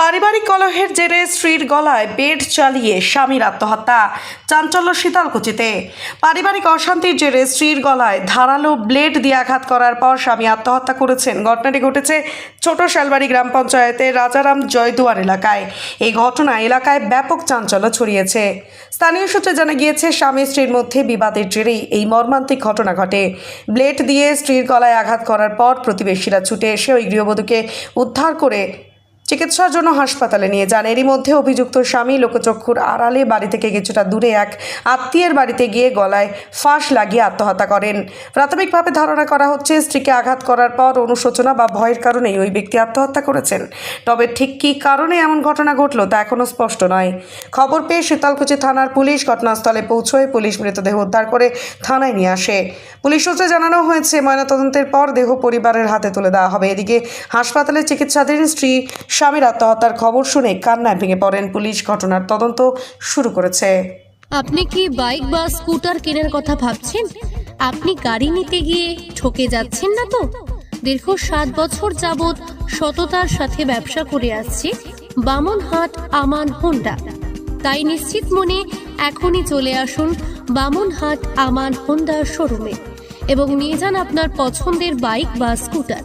পারিবারিক কলহের জেরে স্ত্রীর গলায় বেড চালিয়ে স্বামীর আত্মহত্যা। চাঞ্চল্য শীতলকুচিতে। পারিবারিক অশান্তির জেরে স্ত্রীর গলায় ধারালো ব্লেড দিয়ে আঘাত করার পর স্বামী আত্মহত্যা করেছেন। ঘটনাটি ঘটেছে ছোট শালবাড়ি গ্রাম পঞ্চায়েতের রাজারাম জয়দুয়ার এলাকায়। এই ঘটনা এলাকায় ব্যাপক চাঞ্চল্য ছড়িয়েছে। স্থানীয় সূত্রে জানা গিয়েছে, স্বামী স্ত্রীর মধ্যে বিবাদের জেরেই এই মর্মান্তিক ঘটনা ঘটে। ব্লেড দিয়ে স্ত্রীর গলায় আঘাত করার পর প্রতিবেশীরা ছুটে এসে ওই গৃহবধূকে উদ্ধার করে চিকিৎসার জন্য হাসপাতালে নিয়ে যান। এরই মধ্যে অভিযুক্ত স্বামী লোকচক্ষুর আড়ালে বাড়ি থেকে কিছুটা দূরে এক আত্মীয়ের বাড়িতে গিয়ে গলায় ফাঁস লাগিয়ে আত্মহত্যা করেন। প্রাথমিকভাবে ধারণা করা হচ্ছে, স্ত্রীকে আঘাত করার পর অনুশোচনা বা ভয়ের কারণেই ওই ব্যক্তি আত্মহত্যা করেছেন। তবে ঠিক কী কারণে এমন ঘটনা ঘটল তা এখনও স্পষ্ট নয়। খবর পেয়ে শীতলকুচি থানার পুলিশ ঘটনাস্থলে পৌঁছয়। পুলিশ মৃতদেহ উদ্ধার করে থানায় নিয়ে আসে। পুলিশ সূত্রে জানানো হয়েছে, ময়নাতদন্তের পর দেহ পরিবারের হাতে তুলে দেওয়া হবে। এদিকে হাসপাতালে চিকিৎসাধীন স্ত্রী স্বামীর আত্মহত্যার খবর শুনে কান্নায় ভেঙে পড়েন পুলিশ। ঘটনার তদন্ত শুরু করেছে। আপনি কি বাইক বা স্কুটার কেনার কথা ভাবছেন? আপনি গাড়ি নিতে গিয়ে ঠকে যাচ্ছেন না তো? দীর্ঘ সাত বছর যাবৎ সততার সাথে ব্যবসা করে আসছে বামনহাট আমান হোন্ডা। তাই নিশ্চিত মনে এখনই চলে আসুন বামনহাট আমান হোন্ডা শোরুমে এবং নিয়ে যান আপনার পছন্দের বাইক বা স্কুটার।